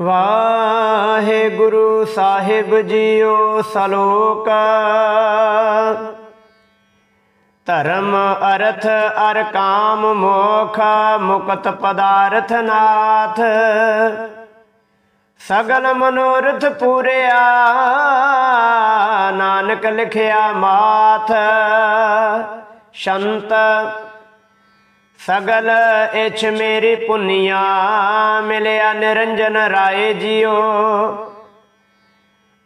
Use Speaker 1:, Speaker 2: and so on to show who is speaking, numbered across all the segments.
Speaker 1: ਵਾਹਿਗੁਰੂ ਸਾਹਿਬ JIO ਸਲੋਕ। ਧਰਮ, ਅਰਥ, ਅਰ ਕਾਮ, ਮੋਖ, ਮੁਕਤ ਪਦਾਰਥ ਨਾਥ। ਸਗਲ ਮਨੋਰਥ ਪੂਰਿਆ, ਨਾਨਕ ਲਿਖਿਆ ਮਾਥ। ਸ਼ੰਤ ਸਗਲ ਇਛ ਮੇਰੀ ਪੁੰਨਿਆ ਮਿਲਿਆ ਨਿਰੰਜਨ ਰਾਏ ਜੀਓ।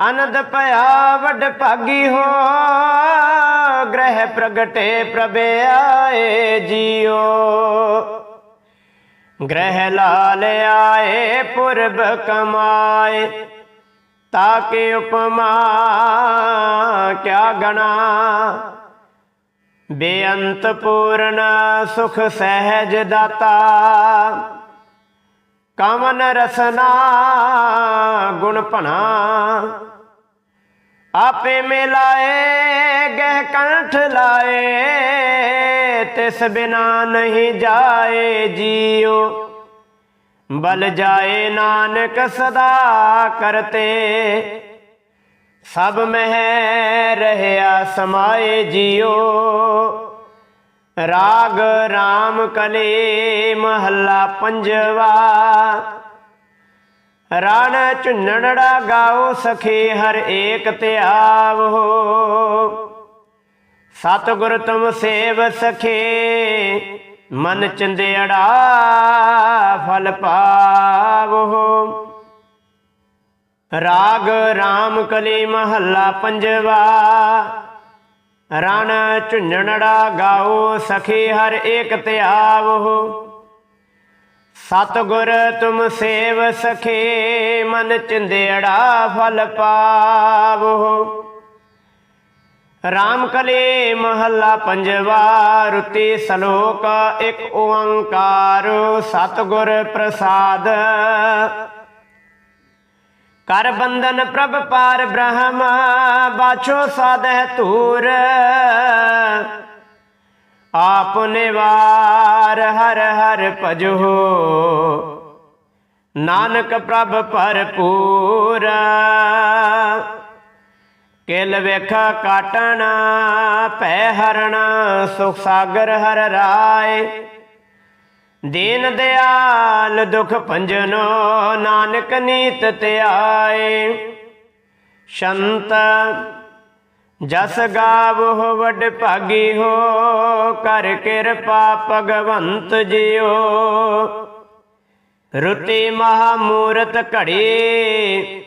Speaker 1: ਅਨੰਦ ਭਇਆ ਵੱਡ ਭਾਗੀ ਹੋ, ਗ੍ਰਹਿ ਪ੍ਰਗਟੇ ਪ੍ਰਭੇ ਆਏ ਜੀਓ। ਗ੍ਰਹਿ ਲਾਲ ਆਏ, ਪੁਰਬ ਕਮਾਏ ਤਾਕੇ ਉਪਮਾ ਕਿਆ ਗਣਾ। ਬੇਅੰਤ ਪੂਰਨ ਸੁਖ ਸਹਿਜ ਦਾਤਾ। ਕਾਮਨ ਰਸਨਾ ਗੁਣ ਭਣਾ। ਆਪੇ ਮਿਲਾਏ, ਗਹਿ ਕੰਠ ਲਾਏ, ਤਿਸ ਬਿਨਾ ਨਹੀਂ ਜਾਏ ਜੀਉ। ਬਲ ਜਾਏ ਨਾਨਕ ਸਦਾ ਕਰਤੇ। ਸਭ ਮਹਿ ਰਹਿਆ ਸਮਾਏ ਜੀਓ ਰਾਗ RAM ਕਲੇ ਮਹੱਲਾ ਪੰਜਵਾ। ਰਣ ਝੁੰਨੜਾ ਗਾਓ ਸਖੇ ਹਰ ਏਕ ਧਿਆਵੋ ਸਤਿਗੁਰ ਤੁਮ ਸੇਵ ਸਖੇ, ਮਨ ਚੰਦੇੜਾ ਫਲ ਪਾਵੋ। ਰਾਗ RAM ਕਲੀ ਮਹੱਲਾ ਪੰਜਵਾ। ਰਣ ਝੁੰਝਣੜਾ ਗਾਓ ਸਖੀ ਹਰ ਏਕ ਧਿਆਵੋ ਸਤਗੁਰ ਤੁਮ ਸੇਵ ਸਖੇ, ਮਨ ਚਿੰਦੇੜਾ ਫਲ ਪਾਵੋ। ਰਾਮ ਕਲੇ ਮਹੱਲਾ ਪੰਜਵਾ, ਰੁਤੀ ਸਲੋਕ ਇੱਕ ਓੰਕਾਰ, ਸਤਗੁਰ ਪ੍ਰਸਾਦ। ਕਰ ਬੰਧਨ ਪ੍ਰਭ ਪਾਰ ਬ੍ਰਹਮ, ਬਾਛੋ ਸਾਧੈ ਧੂਰ। ਆਪ ਨਿਵਾਰ ਹਰ ਹਰ ਭਜੋ। ਨਾਨਕ ਪ੍ਰਭ ਭਰਪੂਰ। ਕਿਲ ਵੇਖ ਕਾਟਣਾ ਪੈ ਹਰਣਾ, ਸੁਖ ਸਾਗਰ ਹਰ ਰਾਏ। ਦੀਨ ਦਿਆਲ, ਦੁਖ ਭੰਜਨੋ, ਨਾਨਕ ਨੀਤ ਧਿਆਏ ਸ਼ੰਤ, ਜਸ ਗਾਵੋ ਵੱਡ ਭਾਗੀ ਹੋ, ਕਰ ਕਿਰਪਾ ਭਗਵੰਤ ਜਿਓ। ਰੁਤੀ ਮਹਾ ਮੂਰਤ ਘੜੀ,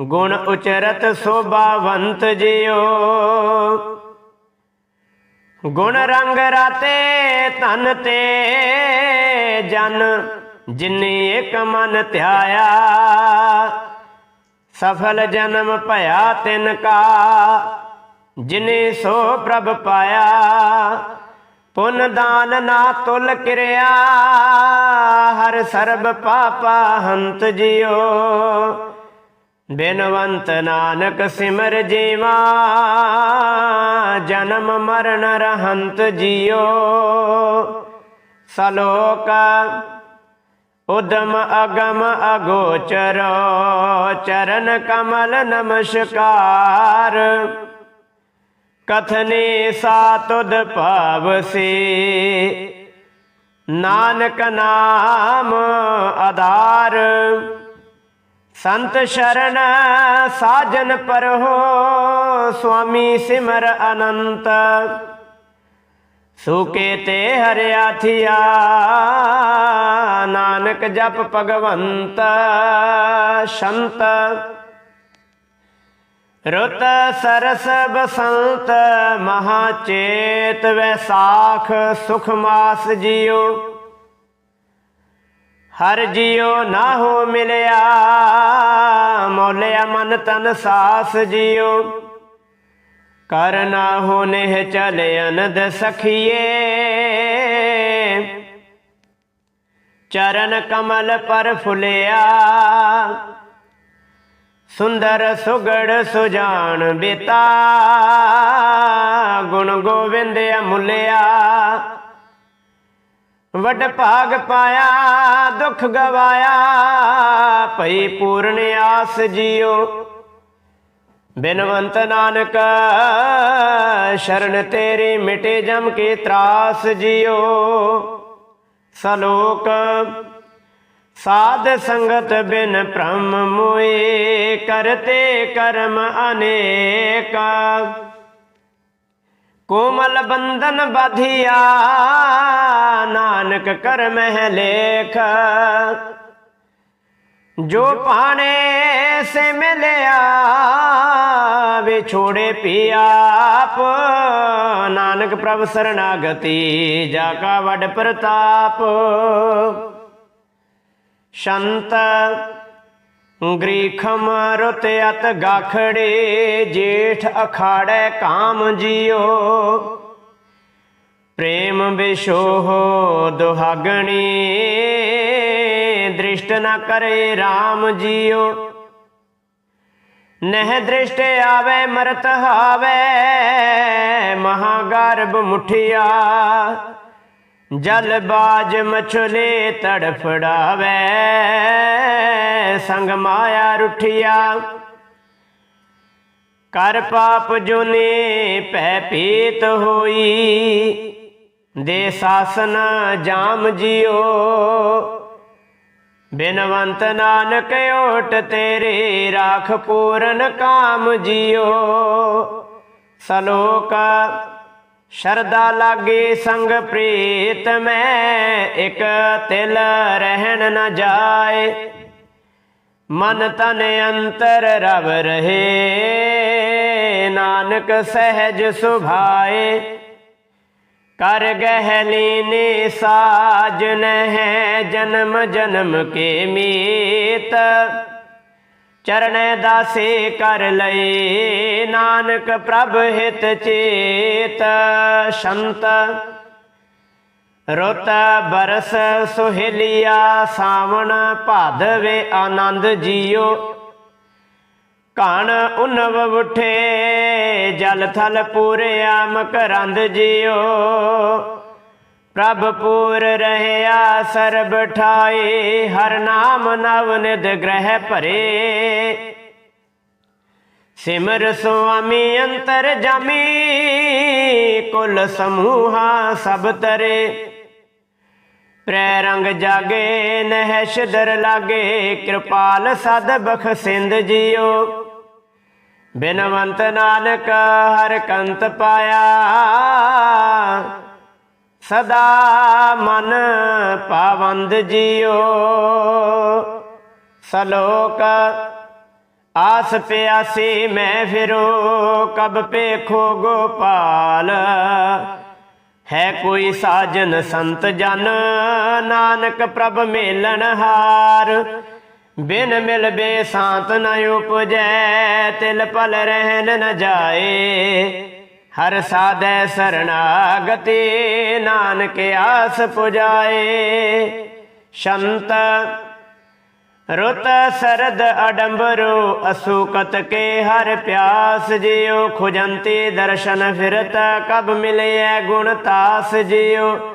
Speaker 1: ਗੁਣ ਉਚਰਤ ਸੋਭਾਵੰਤ ਜਿਓ। ਗੁਣ ਰੰਗ ਰਾਤੇ ਤਨ ਤੇ ਜਨ, ਜਿਨੇ ਇੱਕ ਮਨ ਧਿਆਇਆ। ਸਫਲ ਜਨਮ ਭਇਆ ਤਿਨ ਕਾ, ਜਿਨੇ ਸੋ ਪ੍ਰਭ ਪਾਇਆ। ਪੁੰਨ ਦਾਨ ਨਾ ਤੁਲ ਕਿਰਿਆ, ਹਰ ਸਰਬ ਪਾਪਾ ਹੰਤ ਜਿਓ ਬਿਨਵੰਤ ਨਾਨਕ ਸਿਮਰ ਜੀਵਾ ਜਨਮ ਮਰਨ ਰਹੰਤ ਜਿਓ ਸਲੋਕ, ਉਦਮ ਅਗਮ ਅਗੋਚਰ, ਚਰਨ ਕਮਲ ਨਮਸਕਾਰ। ਕਥਨੇ ਸਾਤੁਦ ਭਾਵਸੇ, ਨਾਨਕ ਨਾਮ ਆਧਾਰ। ਸੰਤ ਸ਼ਰਨ ਸਾਜਨ ਪਰਹੋ ਸੁਆਮੀ ਸਿਮਰ ਅਨੰਤ। ਸੁਕੇ ਤੇ ਹਰਿਆ ਥਿਆ, ਨਾਨਕ ਜਪ ਭਗਵੰਤ। ਸ਼ੰਤ ਰੁਤ ਸਰਸ ਬਸੰਤ, ਮਹਾ ਚੇਤ ਵੈਸਾਖ ਸੁਖ ਮਾਸ ਜੀਓ ਹਰ ਜਿਉ ਨਾ ਹੋ ਮਿਲਿਆ ਤਨ ਸਾਸ ਜਿਉ। ਕਰ ਨਾ ਹੋ ਨਿਹ ਚਲੇ ਅਨੰਦ ਸਖੀਏ। ਚਰਨ ਕਮਲ ਪਰ ਫੁਲਿਆ। ਸੁੰਦਰ ਸੁਗੜ ਸੁਜਾਨ ਬੇਤਾ। ਗੁਣ ਗੋਵਿੰਦ ਅਮੁੱਲਿਆ। ਵੱਡ ਭਾਗ ਪਾਇਆ, ਦੁੱਖ ਗਵਾਇਆ। ਭਈ ਪੂਰਨ ਆਸ ਜਿਉ। ਬਿਨਵੰਤ ਨਾਨਕ, ਸ਼ਰਨ ਤੇਰੀ ਮਿਟੇ ਜਮ ਕੇ ਤਰਾਸ ਜਿਓ। ਸਲੋਕ, ਸਾਧ ਸੰਗਤ ਬਿਨ ਭ੍ਰਮ ਮੋਏ, ਕਰਤੇ ਕਰਮ ਅਨੇਕ। ਕੋਮਲ ਬੰਧਨ ਬਾਧਿਆ, ਨਾਨਕ ਕਰਮ ਹੈ ਲੇਖ। ਜੋ ਪਾਣੇ ਸੇ ਮਿਲਿਆ, ਵੇ ਛੋੜੇ ਪਿਆਪ ਨਾਨਕ ਪ੍ਰਭ ਸਰਨਾਗਤੀ, ਜਾ ਕਾ ਵੱਡ ਪ੍ਰਤਾਪ। ਸ਼ੰਤ ਗ੍ਰੀਖਮ ਰੁਤ ਅਤ ਗਾਖੜੇ, ਜੇਠ ਅਖਾੜੇ ਕਾਮ ਜਿਉ ਪ੍ਰੇਮ ਵਿਸ਼ੋਹ ਦੁਹਾਗਣੀ ਦ੍ਰਿਸ਼ਟ ਨਾ ਕਰੇ RAM ਜੀਓ। ਨਹਿ ਦ੍ਰਿਸ਼ਟ ਆਵੇ, ਮਰਤ ਹਾਵੇ, ਮਹਾਗਰਭ ਮੁਠਿਆ। ਜਲ ਬਾਜ ਮਛਲੇ ਤੜਫੜਾਵੇ ਸੰਗ ਮਾਇਆ ਰੁਠਿਆ। ਕਰ ਪਾਪ ਜੁਨੇ ਭੈ ਪੀਤ ਹੋਈ, ਦੇ ਸਾਸਨ ਜਾਮ ਜਿਓ। ਬਿਨਵੰਤ ਨਾਨਕ ਓਟ ਤੇਰੇ ਰਾਖ ਪੂਰਨ ਕਾਮ ਜਿਓ। ਸਲੋਕ ਸ਼ਰਦਾ ਲਾਗੇ ਸੰਗ ਪ੍ਰੀਤ ਮੈਂ ਇਕ ਤਿਲ ਰਹਿਣ ਨ ਜਾਏ। ਮਨ ਤਨ ਅੰਤਰ ਰਵ ਰਹੇ, ਨਾਨਕ ਸਹਿਜ ਸੁਭਾਏ। ਕਰ ਗਹਿ ਨੇ ਸਾਜਨ ਹੈ ਜਨਮ ਜਨਮ ਕੇ ਮੀਤ। ਚਰਣੈ ਦਾਸੇ ਕਰ ਲਏ ਨਾਨਕ ਪ੍ਰਭ ਹਿਤ ਚੇਤ। ਸ਼ੰਤ ਰੁੱਤ ਬਰਸ ਸੁਹੇਲਿਆ ਸਾਵਣ ਭਾਦਵੇ ਆਨੰਦ ਜੀਓ। ਕਾਣ ਉਨਵ ਉਠੇ, ਜਲ ਥਲ ਪੂਰਿਆ ਮਕਰੰਦ ਜਿਓ ਪ੍ਰਭ ਪੂਰ ਰਹਿਆ ਸਰਬ ਠਾਏ ਹਰ ਨਾਮ ਨਵ ਨਿਦ ਗ੍ਰਹਿ ਭਰੇ। ਸਿਮਰ ਸੁਆਮੀ ਅੰਤਰ ਜਾਮੀ, ਕੁਲ ਸਮੂਹਾ ਸਭ ਤਰੇ। ਪ੍ਰੈ ਰੰਗ ਜਾਗੇ, ਨਹਿ ਸ਼ਦਰ ਲਾਗੇ, ਕਿਰਪਾਲ ਸਦ ਬਖਸਿੰਦ ਜਿਓ ਬਿਨਵੰਤ ਨਾਨਕ ਹਰ ਕੰਤ ਪਾਇਆ। ਸਦਾ ਮਨ ਪਾਵੰਦ ਜਿਉ ਸਲੋਕ, ਆਸ ਪਿਆਸੀ ਮੈਂ ਫਿਰੋ, ਕਬ ਪੇਖੋ ਗੋਪਾਲ। ਹੈ ਕੋਈ ਸਾਜਨ ਸੰਤ ਜਨ, ਨਾਨਕ ਪ੍ਰਭ ਮੇਲਣ ਹਾਰ। ਬਿਨ ਮਿਲ ਬੇ ਸਾਤ ਨ ਉਪਜੈ, ਤਿਲ ਪਲ ਰਹਿਨ ਨ ਜਾਏ। ਹਰ ਸਾਧੈ ਸਰਣਾਗਤੀ ਨਾਨਕ ਆਸ ਪੁਜਾਏ। ਸ਼ੰਤ ਰੁਤ ਸਰਦ ਅਡੰਬਰੋ, ਅਸੂਕਤ ਕੇ ਹਰ ਪਿਆਸ ਜਿਉ। ਖੁਜੰਤੀ ਦਰਸ਼ਨ ਫਿਰਤ, ਕਬ ਮਿਲਿਐ ਗੁਣ ਤਾਸ ਜਿਉ।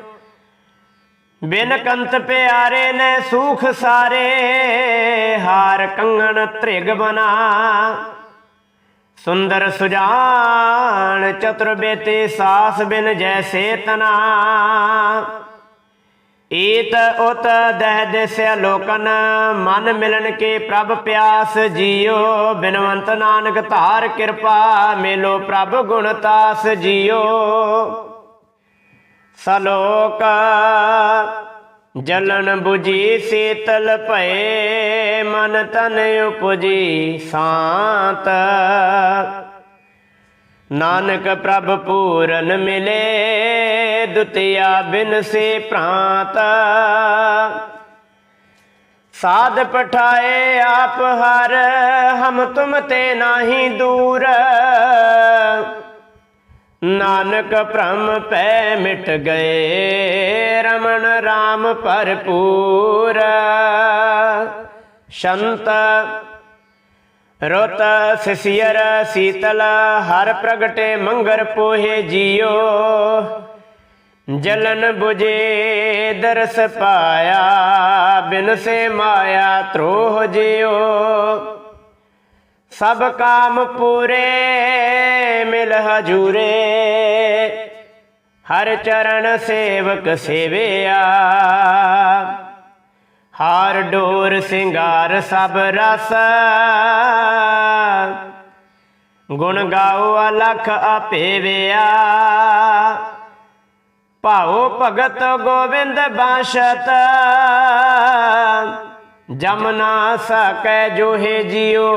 Speaker 1: ਬਿਨ ਕੰਤ ਪਿਆਰੇ ਨੇ ਸੂਖ ਸਾਰੇ, ਹਾਰ ਕੰਗਣ ਤ੍ਰਿਗ ਬਨਾ ਸੁੰਦਰ ਸੁਜਾਨ ਚਤੁਰ ਬੇਤੇ ਸਾਸ ਬਿਨ ਜੈਸੇ ਤਨਾ। ਈਤ ਉਤ ਦਹ ਦਿਸਿਆ ਲੋਕਨ ਮਨ ਮਿਲਨ ਕੇ ਪ੍ਰਭ ਪਿਆਸ ਜੀਓ। ਬਿਨਵੰਤ ਨਾਨਕ ਧਾਰ ਕਿਰਪਾ, ਮੇਲੋ ਪ੍ਰਭ ਗੁਣ ਤਾਸ ਜੀਓ। ਸਲੋਕ ਜਲਨ 부ਜੀ ਸੀਤਲ ਭਏ, ਮਨ ਤਨ ਉਪਜੀ ਸਾਤ। ਨਾਨਕ ਪ੍ਰਭ ਪੂਰਨ ਮਿਲੇ, ਦੁਤਿਆ ਬਿਨ ਸੇ ਪ੍ਰਾਂਤ ਸਾਧ ਪਠਾਏ ਆਪ ਹਰ, ਹਮ ਤੁਮ ਤੇ ਨਾਹੀ ਦੂਰ। ਨਾਨਕ ਭ੍ਰਮ ਪੈ ਮਿਟ ਗਏ ਰਮਨ RAM ਭਰਪੂਰ। ਸ਼ੰਤ ਰੋਤ ਸਿਸਿਰ ਸੀਤਲ, ਹਰ ਪ੍ਰਗਟੇ ਮੰਗਰ ਪੋਹੇ ਜੀਓ। ਜਲਨ 부ਜੇ ਦਰਸ ਪਾਇਆ ਬਿਨ ਸੇ ਮਾਇਆ ਤ੍ਰੋਹ ਜਿਓ। ਸਭ ਕਾਮ ਪੂਰੇ ਮਿਲ ਹਜੂਰੇ। ਹਰ ਚਰਨ ਸੇਵਕ ਸੇਵਿਆ। ਹਾਰ ਡੋਰ ਸਿੰਗਾਰ ਸਭ ਰਸ। ਗੁਣ ਗਾਓ ਅਲਖ ਆਪੇਵਿਆ ਭਾਉ ਭਗਤ ਗੋਬਿੰਦ ਬਾਸ਼ਤ। ਜਮਨਾ ਸਕੈ ਜੋਹੇ ਜਿਉ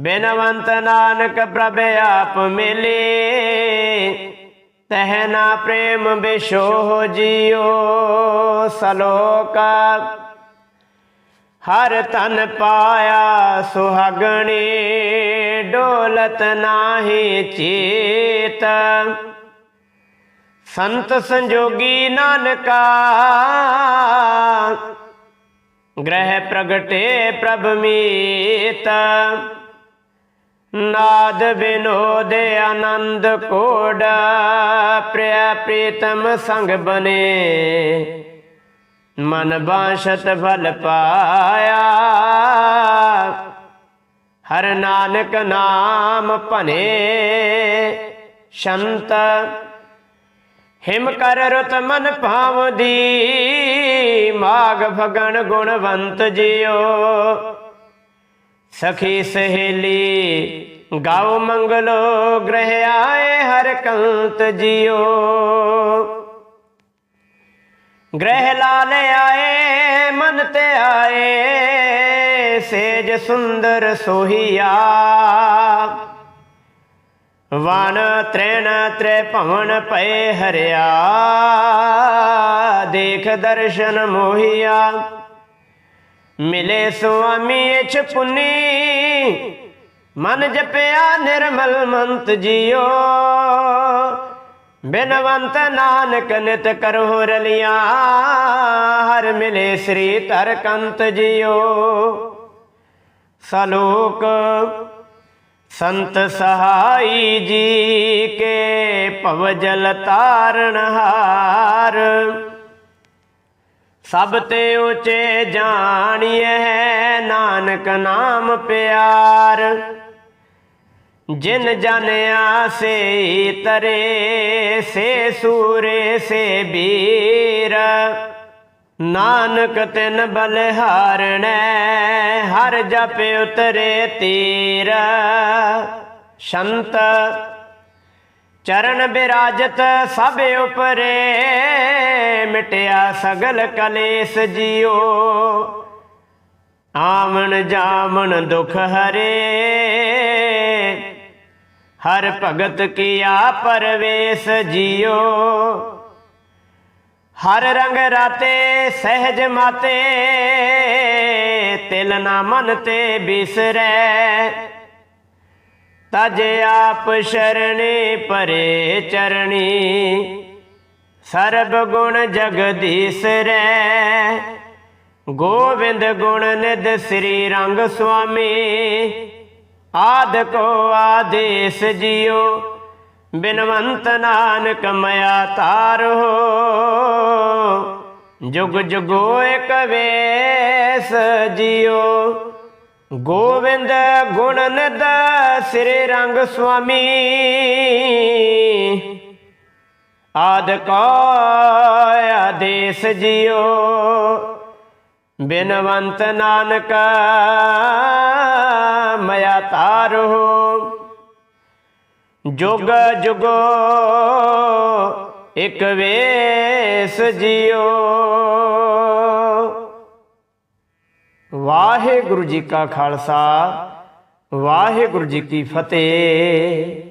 Speaker 1: ਬਿਨਵੰਤ ਨਾਨਕ ਪ੍ਰਭ ਆਪ ਮਿਲੇ, ਤਹ ਨਾ ਪ੍ਰੇਮ ਬਿਸ਼ੋਹ ਜਿਉ ਸਲੋਕ, ਹਰ ਤਨ ਪਾਇਆ ਸੁਹਾਗਣੀ, ਡੋਲਤ ਨਾਹੀ ਚੇਤ। ਸੰਤ ਸੰਜੋਗੀ ਨਾਨਕਾ। ਗ੍ਰਹਿ ਪ੍ਰਗਟੇ ਪ੍ਰਭ ਮੀਤ। ਨਾਦ ਵਿਨੋਦ ਆਨੰਦ ਕੋੜ ਪ੍ਰਿਆ ਪ੍ਰੀਤਮ ਸੰਗ ਬਨੇ। ਮਨ ਬਾਸ਼ਤ ਫਲ ਪਾਇਆ। ਹਰ ਨਾਨਕ ਨਾਮ ਭਨੇ। ਸ਼ੰਤ ਹਿਮ ਕਰ ਰਤ ਮਨ ਭਾਵਦੀ ਮਾਗ ਫਗਣ ਗੁਣਵੰਤ ਜਿਓ ਸਖੀ ਸਹੇਲੀ, ਗਾਉ ਮੰਗਲੋ, ਗ੍ਰਹਿ ਆਏ ਹਰ ਕੰਤ ਜਿਉ। ਗ੍ਰਹਿ ਲਾਲ ਆਏ, ਮਨ ਤੇ ਆਏ, ਸੇਜ ਸੁੰਦਰ ਸੋਹੀਆ। ਵਨ ਤ੍ਰੈਣ ਤ੍ਰੈ ਭਵਨ ਪਏ ਹਰਿਆ। ਦੇਖ ਦਰਸ਼ਨ ਮੋਹੀਆ। ਮਿਲੇ ਸੁਆਮੀ ਇਛ ਪੁੰਨੀ। ਮਨ ਜਪਿਆ ਨਿਰਮਲ ਮੰਤ ਜਿਓ ਬਿਨਵੰਤ ਨਾਨਕ ਨਿਤ ਕਰੋ ਰਲੀਆਂ। ਹਰ ਮਿਲੇ ਸ੍ਰੀ ਧਰ ਕੰਤ ਸਲੋਕ ਸੰਤ ਸਹਾਈ ਜੀ ਕੇ ਭਵ ਜਲ ਤਾਰਨ ਸਭ ਤੇ ਉਚੇ ਜਾਣੀਐ ਨਾਨਕ ਨਾਮ ਪਿਆਰ। ਜਿਨ ਜਾਣਿਆ ਸੇ ਤਰੇ, ਸੇ ਸੂਰੇ, ਸੇ ਬੀਰ। ਨਾਨਕ ਤਿਨ ਬਲਿਹਾਰਣੈ ਹਰ ਜਪ ਉਤਰੇ ਤੀਰ। ਸ਼ੰਤ ਚਰਨ ਬਿਰਾਜਤ ਸਭ ਉਪਰੇ, ਮਿਟਿਆ ਸਗਲ ਕਲੇਸ਼ ਜਿਉ। ਆਵਣ ਜਾਵਣ ਦੁਖ ਹਰੇ, ਹਰ ਭਗਤ ਕੀਆ ਪਰਵੇਸ਼ ਜਿਉ। ਹਰ ਰੰਗ ਰਾਤੇ ਸਹਿਜ ਮਾਤੇ, ਤਿਲ ਨਾ ਮਨ ਤੇ ਬਿਸਰੈ। ਤਜ ਆਪ ਸ਼ਰਣੇ ਪਰੇ ਚਰਣੀ, ਸਰਬ ਗੁਣ ਜਗਦੀਸ਼ ਰੈ ਗੋਵਿੰਦ ਗੁਣ ਨਿਦ ਸ੍ਰੀ ਰੰਗ ਸੁਆਮੀ, ਆਦ ਕੋ ਆਦੇਸ ਜਿਉ। ਬਿਨਵੰਤ ਨਾਨਕ ਮਇਆ ਤਾਰੋ ਜੁਗ ਜੁਗੋ ਇਕ ਵੇਸ ਜਿਉ। ਗੋਵਿੰਦ ਗੁਣ ਨਿਦ ਸ੍ਰੀ ਰੰਗ ਸੁਆਮੀ। ਆਦ ਕੋ ਆਦੇਸ ਜਿਉ। ਬਿਨਵੰਤ ਨਾਨਕ ਮਇਆ ਤਾਰੋ ਜੁਗ ਜੁਗੋ ਇਕ ਵੇਸ ਜਿਉ। ਵਾਹਿਗੁਰੂ ਜੀ ਕਾ ਖਾਲਸਾ ਵਾਹਿਗੁਰੂ ਜੀ ਕੀ ਫਤਿਹ।